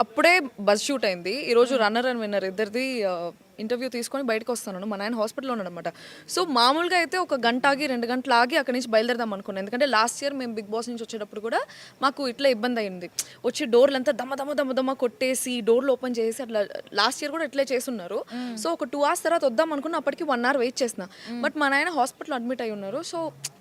అప్పుడే bus shoot అయింది. ఈరోజు రన్నర్ అండ్ విన్నర్ ఇద్దరిది ఇంటర్వ్యూ తీసుకొని బయటకు వస్తున్నాను. మా నాయన హాస్పిటల్లో ఉన్నాడు అనమాట సో మామూలుగా అయితే ఒక గంట ఆగి రెండు గంటలు ఆగి అక్కడి నుంచి బయలుదేరదాం అనుకున్నాను ఎందుకంటే లాస్ట్ ఇయర్ మేము బిగ్ బాస్ నుంచి వచ్చేటప్పుడు కూడా మాకు ఇట్లా ఇబ్బంది అయింది. వచ్చి డోర్లు అంతా దమ్మ దమ్మ దమ్మ దమ్మ కొట్టేసి డోర్లు ఓపెన్ చేసి అట్లా లాస్ట్ ఇయర్ కూడా ఇట్లే చేస్తున్నారు. సో ఒక టూ అవర్స్ తర్వాత వద్దాం అనుకున్న అప్పటికి వన్ అవర్ వెయిట్ చేసిన. బట్ మా నాయన హాస్పిటల్ అడ్మిట్ అయి ఉన్నారు. సో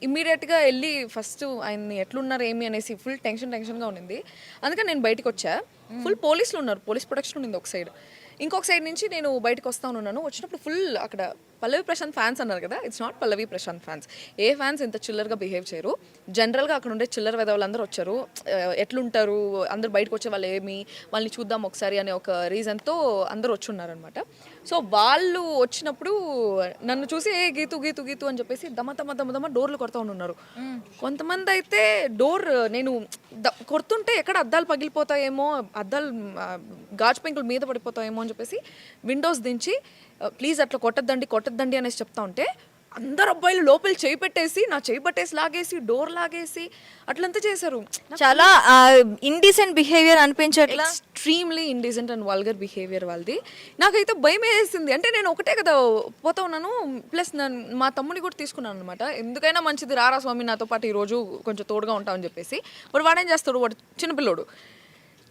ఇమ్మీడియట్గా వెళ్ళి ఫస్ట్ ఆయన్ని ఎట్లున్నారు ఏమి అనేసి ఫుల్ టెన్షన్ టెన్షన్గా ఉండింది. అందుకని నేను బయటకు వచ్చా. ఫుల్ పోలీసులు ఉన్నారు. పోలీస్ ప్రొటెక్షన్ ఉండింది ఒక సైడ్ ఇంకొక సైడ్ నుంచి నేను బయటకు వస్తా ఉన్నాను. వచ్చినప్పుడు ఫుల్ అక్కడ పల్లవి ప్రశాంత్ ఫ్యాన్స్ అన్నారు కదా it's not Pallavi Prashanth fans A fans ఇంత చిల్లర్గా బిహేవ్ చేయరు. జనరల్గా అక్కడ ఉండే చిల్లర వెదవులందరూ వచ్చారు. ఎట్లుంటారు? అందరు బయటకు వచ్చే వాళ్ళు ఏమి? వాళ్ళని చూద్దాం ఒకసారి అనే ఒక రీజన్తో అందరూ వచ్చి ఉన్నారనమాట సో వాళ్ళు వచ్చినప్పుడు నన్ను చూసి ఏ గీతు గీతు గీతు అని చెప్పేసి దమ దమ దమ దమ డోర్లు కొడతా ఉన్నారు. కొంతమంది అయితే డోర్ నేను కొడుతుంటే ఎక్కడ అద్దాలు పగిలిపోతాయేమో అద్దాలు గాజు పెంకులు మీద పడిపోతాయేమో అని చెప్పేసి విండోస్ దించి ప్లీజ్ అట్లా కొట్టద్దండి కొట్టద్దండి అనేసి చెప్తా ఉంటే అందరు అబ్బాయిలు లోపల చేయి పెట్టేసి నా చేయి పట్టేసి లాగేసి డోర్ లాగేసి అట్లంతా చేశారు. చాలా indecent behaviour అనిపించట్లా? Extremely indecent and vulgar behaviour వాళ్ళది. నాకైతే భయం వేసింది. అంటే నేను ఒకటే కదా పోతా ఉన్నాను ప్లస్ మా తమ్ముని కూడా తీసుకున్నాను అనమాట ఎందుకైనా మంచిది రారా స్వామి నాతో పాటు ఈరోజు కొంచెం తోడుగా ఉంటామని చెప్పేసి. వాడు వాడేం చేస్తాడు? వాడు చిన్నపిల్లోడు.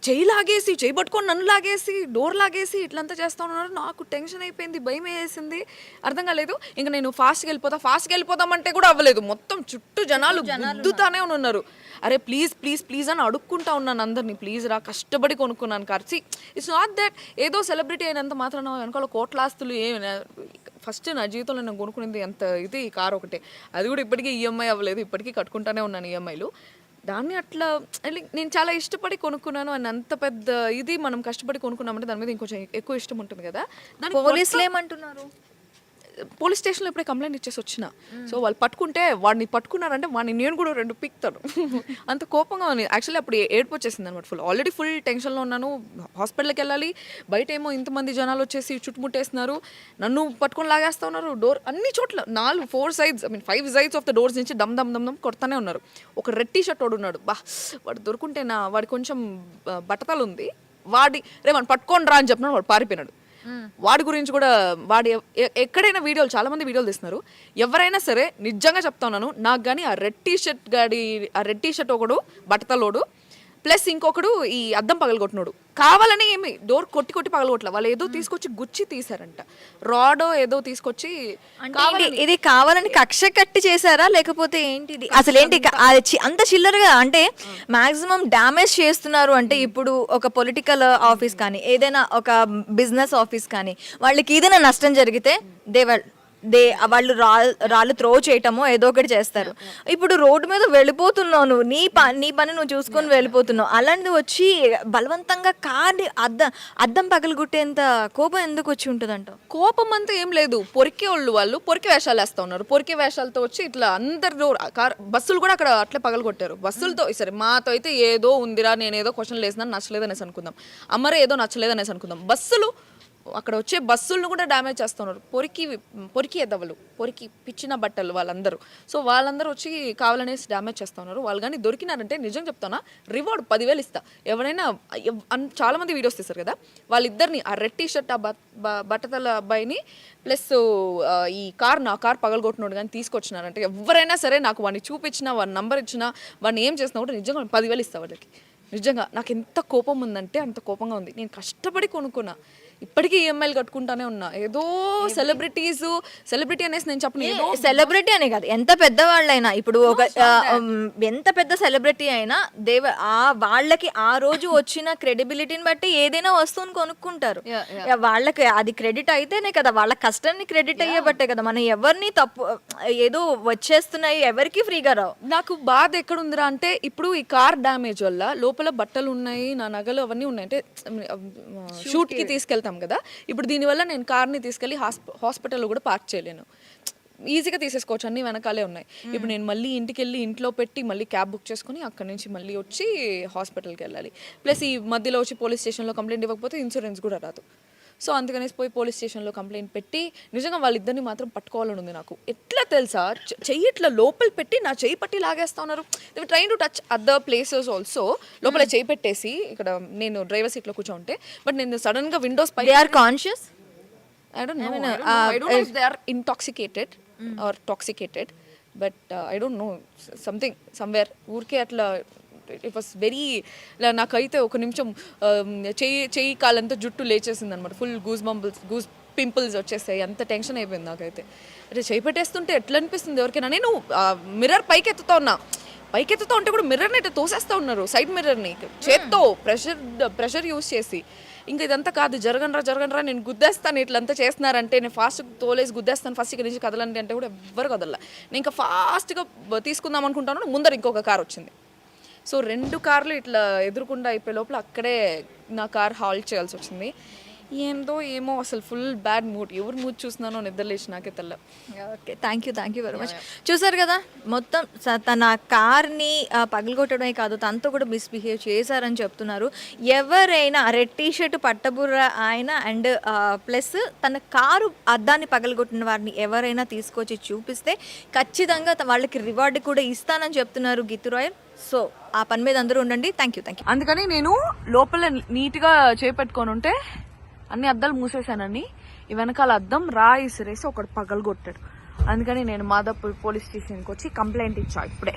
చెయ్యి లాగేసి చెయ్యి పట్టుకొని నన్ను లాగేసి డోర్ లాగేసి ఇట్లంతా చేస్తా ఉన్నారు. నాకు టెన్షన్ అయిపోయింది భయం వేసింది. అర్థం కాలేదు. ఇంకా నేను ఫాస్ట్గా వెళ్ళిపోతా ఫాస్ట్గా వెళ్ళిపోదామంటే కూడా అవ్వలేదు. మొత్తం చుట్టూ జనాలు గుద్దుతానే ఉన్నారు. అరే ప్లీజ్ ప్లీజ్ ప్లీజ్ అని అడుక్కుంటా ఉన్నాను అందరినీ. ప్లీజ్ రా కష్టపడి కొనుక్కున్నాను ఖర్చు ఇట్స్ నాట్ దట్ ఏదో సెలబ్రిటీ అయినంత మాత్రం వెనకాల కోట్ల ఆస్తులు ఏమి ఫస్ట్ నా జీవితంలో నేను కొనుక్కునేది ఎంత ఇది కార్ ఒకటే. అది కూడా ఇప్పటికీ ఈఎంఐ అవ్వలేదు. ఇప్పటికీ కట్టుకుంటానే ఉన్నాను ఈఎంఐలు దాన్ని అట్లా అంటే నేను చాలా ఇష్టపడి కొనుక్కున్నాను అని అంత పెద్ద ఇది మనం కష్టపడి కొనుక్కున్నామంటే దాని మీద ఇంకొంచెం ఎక్కువ ఇష్టం ఉంటుంది కదా. పోలీసులు ఏమంటున్నారు? పోలీస్ స్టేషన్లో ఇప్పుడే కంప్లైంట్ ఇచ్చేసి వచ్చిన. సో వాళ్ళు పట్టుకుంటే వాడిని పట్టుకున్నారంటే వాడిని నేను కూడా రెండు పిక్తాను. అంత కోపంగా ఉంది. యాక్చువల్లీ అప్పుడు ఏడుపు వచ్చేసింది అనమాట ఫుల్. ఆల్రెడీ ఫుల్ టెన్షన్లో ఉన్నాను. హాస్పిటల్కి వెళ్ళాలి. బయట ఏమో ఇంతమంది జనాలు వచ్చేసి చుట్టుముట్టేస్తున్నారు. నన్ను పట్టుకొని లాగేస్తా ఉన్నారు. డోర్ అన్ని చోట్ల నాలుగు four sides I mean five sides of the doors నుంచి దమ్ దమ్ దమ్ దమ్ కొడతానే ఉన్నారు. ఒక రెడ్ టీ షర్ట్ వాడు ఉన్నాడు. బా వాడు దొరుకుంటే నా వాడి కొంచెం బట్టతలు ఉంది. వాడి రే వాడిని పట్టుకొని రా అని చెప్పినాడు. వాడు పారిపోయినాడు. Hmm. వాడి గురించి కూడా వాడి ఎక్కడైనా వీడియోలు చాలా మంది వీడియోలు తీస్తున్నారు. ఎవరైనా సరే నిజంగా చెప్తా ఉన్నాను నాకు కానీ ఆ రెడ్ టీ షర్ట్ గాడి ఆ రెడ్ టీ షర్ట్ ఒకడు బట్టతలోడు ప్లస్ ఇంకొకడు ఈ అద్దం పగలగొట్టినోడు. కావాలని ఏమి డోర్ కొట్టి కొట్టి పగలగొట్టలే వాళ్ళు ఏదో తీసుకొచ్చి గుచ్చి తీసారంట రాడో ఏదో తీసుకొచ్చి అంటే ఇది- కావాలని కక్ష కట్టి చేశారా? లేకపోతే ఏంటిది? అసలు ఏంటి చి- అంత చిల్లరగా అంటే మాక్సిమం డ్యామేజ్ చేస్తున్నారు అంటే ఇప్పుడు ఒక పొలిటికల్ ఆఫీస్ కానీ ఏదైనా ఒక బిజినెస్ ఆఫీస్ కానీ వాళ్ళకి ఏదైనా నష్టం జరిగితే దే దే వాళ్ళు రా రాళ్ళు త్రో చేయటమో ఏదో ఒకటి చేస్తారు. ఇప్పుడు రోడ్డు మీద వెళ్ళిపోతున్నావు నువ్వు నీ ప నీ పని నువ్వు చూసుకొని వెళ్ళిపోతున్నావు. అలాంటిది వచ్చి బలవంతంగా కార్ని అద్దం అద్దం పగలగొట్టేంత కోపం ఎందుకు వచ్చి ఉంటుందంట? కోపం అంతా ఏం లేదు. పొరికే వాళ్ళు వాళ్ళు పొరికే వేషాలు వేస్తా ఉన్నారు. పొరికే వేషాలతో వచ్చి ఇట్లా అందరు డోర్ కార్ బస్సులు కూడా అక్కడ అట్లే పగలగొట్టారు. బస్సులతో సరే మాతో అయితే ఏదో ఉందిరా నేను ఏదో క్వశ్చన్ లేసినా నచ్చలేదు అనేసి అనుకుందాం. అమ్మరే ఏదో నచ్చలేదు అనేసి అనుకుందాం. బస్సులు అక్కడ వచ్చే బస్సులను కూడా డ్యామేజ్ చేస్తున్నారు. పొరికి పొరికి ఎదవలు పొరికి పిచ్చిన బట్టలు వాళ్ళందరూ. సో వాళ్ళందరూ వచ్చి కావాలనేసి డ్యామేజ్ చేస్తున్నారు. వాళ్ళు కానీ దొరికినారంటే నిజం చెప్తానా రివార్డ్ పదివేలు ఇస్తా. ఎవరైనా చాలామంది వీడియోస్ తీస్తారు కదా? వాళ్ళిద్దరిని ఆ రెడ్ టీ షర్ట్ ఆ బట్టతల అబ్బాయిని ప్లస్ ఈ కార్ నా కార్ పగలగొట్టినోడు కానీ తీసుకొచ్చినారంటే ఎవరైనా సరే నాకు వాడిని చూపించినా వాడి నంబర్ ఇచ్చినా వాడిని ఏం చేసినా కూడా నిజంగా పదివేలు ఇస్తా వాళ్ళకి. నిజంగా నాకు ఎంత కోపం ఉందంటే అంత కోపంగా ఉంది. నేను కష్టపడి కొనుక్కున్నా. ఇప్పటికీ ఈఎంఐలు కట్టుకుంటానే ఉన్నా. ఏదో సెలబ్రిటీస్ సెలబ్రిటీ అనేసి నేను చెప్పను ఏదో సెలబ్రిటీ అనే కాదు ఎంత పెద్దవాళ్ళైనా ఇప్పుడు ఒక ఎంత పెద్ద సెలబ్రిటీ అయినా దేవ ఆ వాళ్ళకి ఆ రోజు వచ్చిన క్రెడిబిలిటీని బట్టి ఏదైనా వస్తువుని కొనుక్కుంటారు. వాళ్ళకి అది క్రెడిట్ అయితేనే కదా వాళ్ళ కష్టాన్ని క్రెడిట్ అయ్యేబట్టే కదా మనం ఎవరిని తప్పు ఏదో వచ్చేస్తున్నాయి ఎవరికి ఫ్రీగా రావు. నాకు బాధ ఎక్కడ ఉందిరా అంటే ఇప్పుడు ఈ కార్ డ్యామేజ్ వల్ల లోపల బట్టలు ఉన్నాయి నా నగలు అవన్నీ ఉన్నాయి. అంటే షూట్కి తీసుకెళ్తాం కదా. ఇప్పుడు దీనివల్ల నేను కార్ని తీసుకెళ్ళి హాస్పిటల్లో కూడా పార్క్ చేయలేను. ఈజీగా తీసేసుకోవచ్చు అన్ని వెనకాలే ఉన్నాయి. ఇప్పుడు నేను మళ్ళీ ఇంటికి వెళ్ళి ఇంట్లో పెట్టి మళ్ళీ క్యాబ్ బుక్ చేసుకుని అక్కడ నుంచి మళ్ళీ వచ్చి హాస్పిటల్కి వెళ్ళాలి. ప్లస్ ఈ మధ్యలో వచ్చి పోలీస్ స్టేషన్లో కంప్లైంట్ ఇవ్వకపోతే ఇన్సూరెన్స్ కూడా రాదు. సో అందుకనేసి పోయి పోలీస్ స్టేషన్లో కంప్లైంట్ పెట్టి నిజంగా వాళ్ళిద్దరిని మాత్రం పట్టుకోవాలని ఉంది నాకు. ఎట్లా తెలుసా? చెయ్యి ఇట్లా లోపల పెట్టి నా చెయ్యి పట్టి లాగేస్తా ఉన్నారు. Trying to touch other places also లోపల చెయ్యి పెట్టేసి ఇక్కడ నేను డ్రైవర్ సీట్లో కూర్చోంటే బట్ నేను సడన్గా windows pi or conscious intoxicated or toxicated, but uh, I don't know. S- Something somewhere. ఊరికే అట్లా ఇట్ వాస్ వెరీ నాకైతే ఒక నిమిషం um, చెయ్యి చెయ్యి కాలంతా జుట్టు లేచేసింది అనమాట full goose bumples goose pimples వచ్చేసాయి. అంత టెన్షన్ అయిపోయింది నాకైతే. అంటే చేయి పెట్టేస్తుంటే ఎట్లా అనిపిస్తుంది ఎవరికైనా? నేను మిర్రర్ పైకి ఎత్తుతా ఉన్నా. పైకి ఎత్తుతా ఉంటే కూడా మిర్రర్ని అయితే తోసేస్తా ఉన్నారు సైడ్ మిర్రర్ని చేత్తో ప్రెషర్ ప్రెషర్ యూస్ చేసి. ఇంకా ఇదంతా కాదు జరగనరా జరగనరా నేను గుద్దేస్తాను ఇట్లంతా చేస్తున్నారంటే నేను ఫాస్ట్ తోలేసి గుద్దేస్తాను ఫస్ట్ ఇక్కడ నుంచి కదలండి అంటే కూడా ఎవ్వరు కదల నేను ఇంకా ఫాస్ట్గా తీసుకుందాం అనుకుంటాను ముందర ఇంకొక కార్ వచ్చింది. సో రెండు కార్లు ఇట్లా ఎదురుకుండా అయిపోయే లోపల అక్కడే నా కార్ హాల్ట్ చేయాల్సి వచ్చింది. ఏందో ఏమో అసలు ఫుల్ బ్యాడ్ మూడ్ ఎవరు మూడ్ చూస్తున్నానో నిద్రలేసి నాకే తెల్ల. Okay thank you thank you very much చూసారు కదా మొత్తం తన కార్ని పగలగొట్టడమే కాదు తనతో కూడా మిస్బిహేవ్ చేశారని చెప్తున్నారు. ఎవరైనా రెడ్ టీ షర్ట్ పట్టబుర్ర ఆయన అండ్ ప్లస్ తన కారు అద్దాన్ని పగలగొట్టిన వారిని ఎవరైనా తీసుకొచ్చి చూపిస్తే ఖచ్చితంగా వాళ్ళకి రివార్డు కూడా ఇస్తానని చెప్తున్నారు గీతు రాయల్ సో ఆ పని మీద అందరూ ఉండండి. థ్యాంక్ యూ థ్యాంక్ యూ అందుకని నేను లోపల నీట్గా చేపెట్టుకొని ఉంటే అన్ని అద్దాలు మూసేశానని. ఈ వెనకాల అద్దం రా ఇసిరేసి ఒకడు పగలగొట్టాడు. అందుకని నేను మాదాపూర్ పోలీస్ స్టేషన్కి వచ్చి కంప్లైంట్ ఇచ్చా ఇప్పుడే.